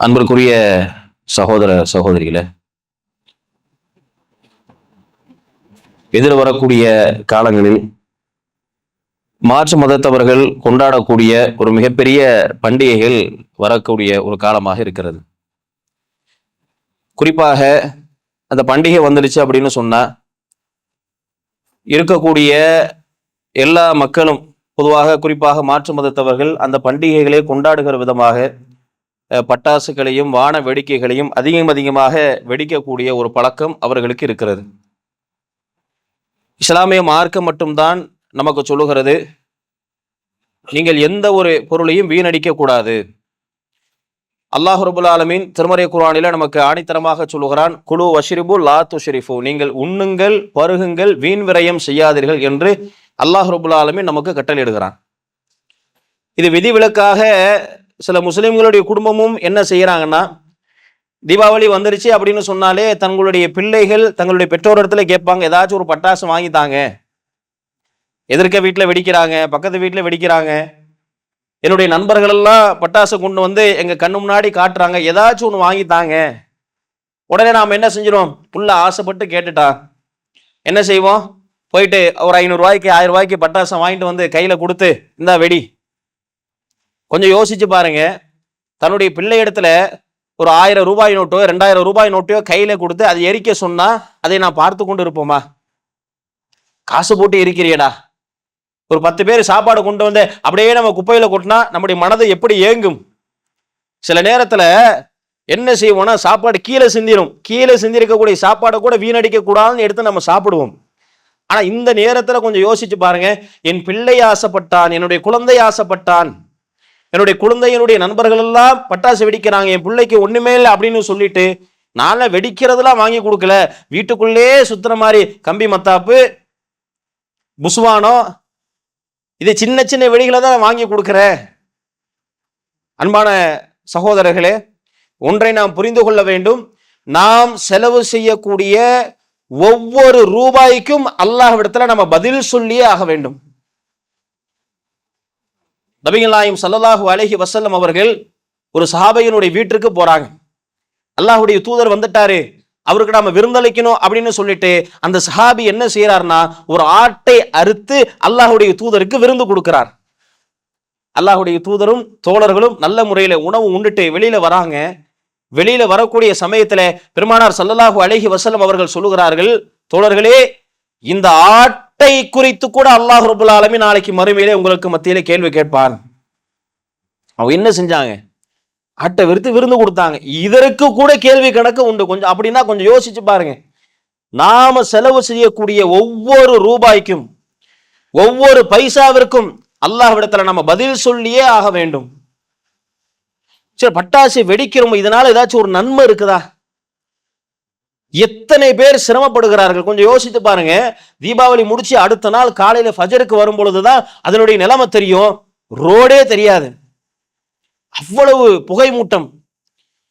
அன்பிற்குரிய சகோதர சகோதரிகளே எதிர் வரக்கூடிய காலங்களில் மாற்று மதத்தவர்கள் கொண்டாடக்கூடிய ஒரு மிகப்பெரிய பண்டிகைகள் வரக்கூடிய ஒரு காலமாக இருக்கிறது. குறிப்பாக அந்த பண்டிகை வந்துடுச்சு அப்படின்னு சொன்னா இருக்கக்கூடிய எல்லா மக்களும் பொதுவாக குறிப்பாக மாற்று மதத்தவர்கள் அந்த பண்டிகைகளை கொண்டாடுகிற விதமாக பட்டாசுகளையும் வான வேடிக்கைகளையும் அதிகம் அதிகமாக வெடிக்கக்கூடிய ஒரு பழக்கம் அவர்களுக்கு இருக்கிறது. இஸ்லாமிய மார்க்கம் மட்டும்தான் நமக்கு சொல்லுகிறது நீங்கள் எந்த ஒரு பொருளையும் வீணடிக்க கூடாது. அல்லாஹ் ரபுல் திருமறை குர்ஆனில நமக்கு ஆணித்தரமாக சொல்லுகிறான் குழு வஷிரிபு லா துஷரிஃபு. நீங்கள் உண்ணுங்கள் பருகுங்கள் வீண் விரயம் செய்யாதீர்கள் என்று அல்லாஹ் ரபுல் நமக்கு கட்டளையிடுகிறான். இது விதிவிலக்காக சில முஸ்லீம்களுடைய குடும்பமும் என்ன செய்கிறாங்கன்னா தீபாவளி வந்துருச்சு அப்படின்னு சொன்னாலே தங்களுடைய பிள்ளைகள் தங்களுடைய பெற்றோரிடத்துல கேட்பாங்க ஏதாச்சும் ஒரு பட்டாசு வாங்கி தாங்க. எதிர்க்க வீட்டில் வெடிக்கிறாங்க பக்கத்து வீட்டில் வெடிக்கிறாங்க. என்னுடைய நண்பர்கள் எல்லாம் பட்டாசு கொண்டு வந்து எங்கள் கண்ணு முன்னாடி காட்டுறாங்க ஏதாச்சும் ஒன்று வாங்கித்தாங்க உடனே நாம் என்ன செஞ்சிடும் புள்ள ஆசைப்பட்டு கேட்டுட்டா. என்ன செய்வோம்? போயிட்டு ஒரு ஐநூறுரூவாய்க்கு ஆயிரம் ரூபாய்க்கு பட்டாசம் வாங்கிட்டு வந்து கையில் கொடுத்து இந்தா வெடி. கொஞ்சம் யோசிச்சு பாருங்க. தன்னுடைய பிள்ளை இடத்துல ஒரு ஆயிரம் ரூபாய் நோட்டோ ரெண்டாயிரம் ரூபாய் நோட்டையோ கையில கொடுத்து அதை எரிக்க சொன்னா அதை நான் பார்த்து கொண்டு இருப்போமா? காசு போட்டு எரிக்கிறியடா. ஒரு பத்து பேர் சாப்பாடு கொண்டு வந்து அப்படியே நம்ம குப்பையில கொட்டினா நம்முடைய மனதை எப்படி ஏங்கும்? சில நேரத்துல என்ன செய்வோம்னா சாப்பாடு கீழே சிந்திரும். கீழே சிந்திருக்கக்கூடிய சாப்பாடை கூட வீணடிக்க கூடாதுன்னு எடுத்து நம்ம சாப்பிடுவோம். ஆனா இந்த நேரத்துல கொஞ்சம் யோசிச்சு பாருங்க. என் பிள்ளை ஆசைப்பட்டான் என்னுடைய குழந்தை ஆசைப்பட்டான். என்னுடைய குழந்தையினுடைய நண்பர்கள் எல்லாம் பட்டாசு வெடிக்கிறாங்க என் பிள்ளைக்கு ஒண்ணுமே இல்லை அப்படின்னு சொல்லிட்டு நான் வெடிக்கிறதெல்லாம் வாங்கி கொடுக்கல. வீட்டுக்குள்ளே சுத்துற மாதிரி கம்பி மத்தாப்பு புஸ்வானம் இது சின்ன சின்ன வெடிகளை தான் வாங்கி கொடுக்குறேன். அன்பான சகோதரர்களே ஒன்றை நாம் புரிந்து கொள்ள வேண்டும். நாம் செலவு செய்யக்கூடிய ஒவ்வொரு ரூபாய்க்கும் அல்லாஹ்விடத்துல நம்ம பதில் சொல்லியே ஆக வேண்டும். நபிகள் நாயம் சல்லல்லாஹு அலைஹி வஸல்லம் அவர்கள் ஒரு சஹாபையினுடைய வீட்டிற்கு போறாங்க. அல்லாஹுடைய தூதர் வந்துட்டாரு. அவருக்கு நாம விருந்தளிக்கணும் அப்படின்னு சொல்லிட்டு அந்த சஹாபி என்ன செய்யறாருன்னா ஒரு ஆட்டை அறுத்து அல்லாஹுடைய தூதருக்கு விருந்து கொடுக்கிறார். அல்லாஹுடைய தூதரும் தோழர்களும் நல்ல முறையில உணவு உண்டுட்டு வெளியில வராங்க. வெளியில வரக்கூடிய சமயத்துல பெருமானார் சல்லல்லாஹு அழகி வசலம் அவர்கள் சொல்லுகிறார்கள் தோழர்களே இந்த ஆட் அட்டை குறித்து கூட அல்லாஹ் ரபுல் ஆலமி நாளைக்கு மறுமையிலே உங்களுக்கு மத்தியிலே கேள்வி கேட்பான். அவங்க என்ன செஞ்சாங்க? அட்டை விருத்து விருந்து கொடுத்தாங்க. இதற்கு கூட கேள்வி கணக்கு உண்டு. கொஞ்சம் அப்படின்னா கொஞ்சம் யோசிச்சு பாருங்க. நாம செலவு செய்யக்கூடிய ஒவ்வொரு ரூபாய்க்கும் ஒவ்வொரு பைசாவிற்கும் அல்லாஹ்விடத்துல நம்ம பதில் சொல்லியே ஆக வேண்டும். சரி பட்டாசு வெடிக்கிறோம்? இதனால ஏதாச்சும் ஒரு நன்மை இருக்குதா? எத்தனை பேர் சிரமப்படுகிறார்கள்? கொஞ்சம் யோசித்து பாருங்க. தீபாவளி முடிச்சு அடுத்த நாள் காலையில ஃபஜருக்கு வரும் பொழுதுதான் அதனுடைய நிலைமை தெரியும். ரோடே தெரியாது. அவ்வளவு புகை மூட்டம்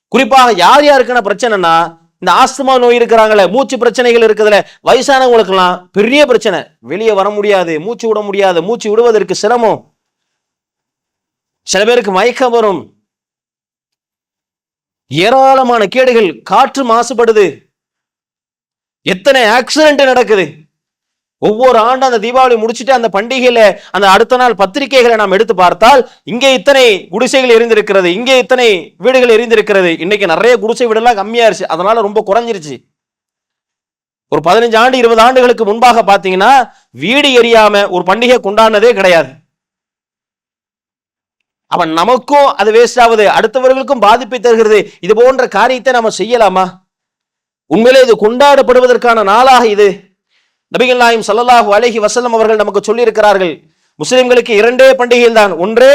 குறிப்பாக யார் யாருக்கான பிரச்சனைனா இந்த ஆஸ்துமா நோய் இருக்கிறாங்களே மூச்சு பிரச்சனைகள் இருக்குதுல வயசானவங்களுக்கெல்லாம் பெரிய பிரச்சனை. வெளியே வர முடியாது மூச்சு விட முடியாது மூச்சு விடுவதற்கு சிரமம். சில பேருக்கு மயக்கம் வரும். ஏராளமான கேடுகள் காற்று மாசுபடுது. எத்தனை ஆக்சிடென்ட் நடக்குது? ஒவ்வொரு ஆண்டும் அந்த தீபாவளி முடிச்சுட்டு அந்த பண்டிகையில அந்த அடுத்த நாள் பத்திரிகைகளை நாம் எடுத்து பார்த்தால் இங்கே இத்தனை குடிசைகள் எரிந்திருக்கிறது இங்கே இத்தனை வீடுகள் எரிந்திருக்கிறது. இன்னைக்கு நிறைய குடிசை வீடெல்லாம் கம்மியாயிருச்சு. அதனால ரொம்ப குறைஞ்சிருச்சு. ஒரு பதினஞ்சு ஆண்டு இருபது ஆண்டுகளுக்கு முன்பாக பாத்தீங்கன்னா வீடு எரியாம ஒரு பண்டிகை கொண்டாடினதே கிடையாது. அவன் நமக்கும் அது வேஸ்ட் ஆகுது. அடுத்தவர்களுக்கும் பாதிப்பை தருகிறது. இது போன்ற காரியத்தை நம்ம செய்யலாமா? உண்மையிலே இது கொண்டாடப்படுவதற்கான நாளாக இது. நபிகள் நாயம் சல்லல்லாஹு அலஹி வஸல்லம் அவர்கள் நமக்கு சொல்லியிருக்கிறார்கள் முஸ்லிம்களுக்கு இரண்டே பண்டிகைகள் தான் ஒன்றே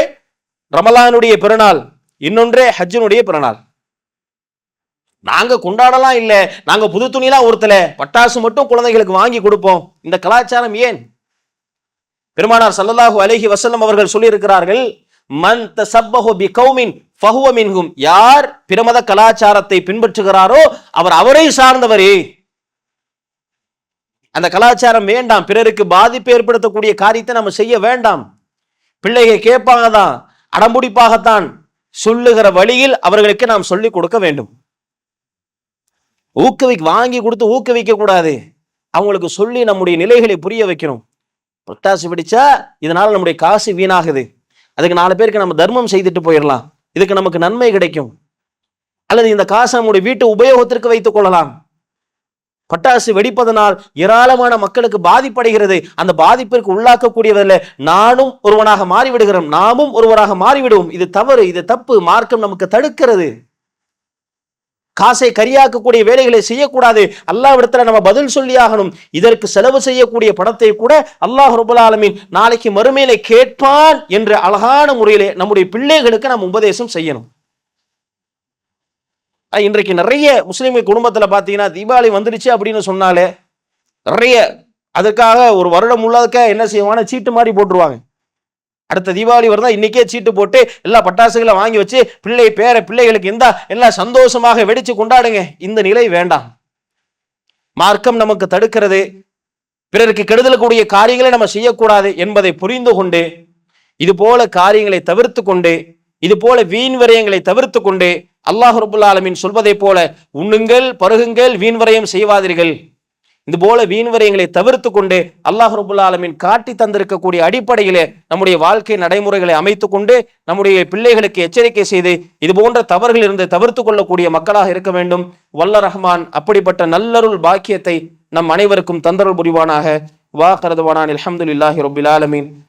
ரமலானுடைய பிறநாள் இன்னொன்றே ஹஜ்ஜினுடைய பிறநாள். நாங்க கொண்டாடலாம் இல்ல நாங்க புது துணிலாம் ஒருத்தல பட்டாசு மட்டும் குழந்தைகளுக்கு வாங்கி கொடுப்போம். இந்த கலாச்சாரம் ஏன்? பெருமானார் சல்லல்லாஹு அலஹி வசல்லம் அவர்கள் சொல்லியிருக்கிறார்கள் மன் தசப்பஹு பி கௌமின் ஃபஹுவ மின்ஹும். யார் பிரமத கலாச்சாரத்தை பின்பற்றுகிறாரோ அவர் அவரை சார்ந்தவரே. அந்த கலாச்சாரம் வேண்டாம். பிறருக்கு பாதிப்பு ஏற்படுத்தக்கூடிய காரியத்தை நம்ம செய்ய வேண்டாம். பிள்ளைகள் கேட்பாங்க தான் அடம்புடிப்பாகத்தான் சொல்லுகிற வழியில் அவர்களுக்கு நாம் சொல்லிக் கொடுக்க வேண்டும். ஊக்குவிக்க வாங்கி கொடுத்து ஊக்குவிக்க கூடாது. அவங்களுக்கு சொல்லி நம்முடைய நிலைகளை புரிய வைக்கணும். பட்டாசு பிடிச்சா இதனால நம்முடைய காசு வீணாகுது. அதுக்கு நாலு பேருக்கு நம்ம தர்மம் செய்துட்டு போயிடலாம். இதுக்கு நமக்கு நன்மை கிடைக்கும். அல்லது இந்த காசை நம்முடைய வீட்டு உபயோகத்திற்கு வைத்துக் கொள்ளலாம். பட்டாசு வெடிப்பதனால் ஏராளமான மக்களுக்கு பாதிப்படைகிறது. அந்த பாதிப்பிற்கு உள்ளாக்கக்கூடியதில் நானும் ஒருவனாக மாறிவிடுகிறோம். நாமும் ஒருவராக மாறிவிடுவோம். இது தவறு இது தப்பு. மார்க்கம் நமக்கு தடுக்கிறது. காசை கரியாக்கக்கூடிய வேலைகளை செய்யக்கூடாது. அல்லாவிடத்துல நம்ம பதில் சொல்லி ஆகணும். இதற்கு செலவு செய்யக்கூடிய பணத்தை கூட அல்லாஹ் ரபுல் ஆலமீன் நாளைக்கு மறுமையில கேட்பான் என்ற அழகான முறையிலே நம்முடைய பிள்ளைகளுக்கு நாம் உபதேசம் செய்யணும். இன்றைக்கு நிறைய முஸ்லீம் குடும்பத்துல பாத்தீங்கன்னா தீபாவளி வந்துடுச்சு அப்படின்னு சொன்னாலே நிறைய அதுக்காக ஒரு வருடம் உள்ளதுக்க என்ன செய்வாங்கன்னா சீட்டு மாதிரி போட்டுருவாங்க. அடுத்த தீபாவளி வருதா இன்னைக்கே சீட்டு போட்டு எல்லா பட்டாசுகளை வாங்கி வச்சு பிள்ளை பேர பிள்ளைகளுக்கு இந்த எல்லாம் சந்தோஷமாக வெடிச்சு கொண்டாடுங்க. இந்த நிலை வேண்டாம். மார்க்கம் நமக்கு தடுக்கிறது. பிறருக்கு கெடுதலக்கூடிய காரியங்களை நம்ம செய்யக்கூடாது என்பதை புரிந்து கொண்டு இது போல காரியங்களை தவிர்த்து கொண்டு இது போல வீண் விரயங்களை தவிர்த்து கொண்டு அல்லாஹ் ரபுல்லாலமின் சொல்வதைப் போல உண்ணுங்கள் பருகுங்கள் வீண் விரயம் செய்வாதீர்கள். இது போல வீண் விரயங்களை தவிர்த்து கொண்டு அல்லாஹ் ரபுல்லா ஆலமீன் காட்டி தந்திருக்கக்கூடிய அடிப்படையிலே நம்முடைய வாழ்க்கை நடைமுறைகளை அமைத்து கொண்டு நம்முடைய பிள்ளைகளுக்கு எச்சரிக்கை செய்து இது போன்ற தவறுகள் இருந்து தவிர்த்து கொள்ளக்கூடிய மக்களாக இருக்க வேண்டும். வல்ல ரஹ்மான் அப்படிப்பட்ட நல்லருள் பாக்கியத்தை நம் அனைவருக்கும் தந்தருள் புரிவானாக. வா கருதுவானான் அல்ஹம்துலில்லாஹி ரபில் ஆலமீன்.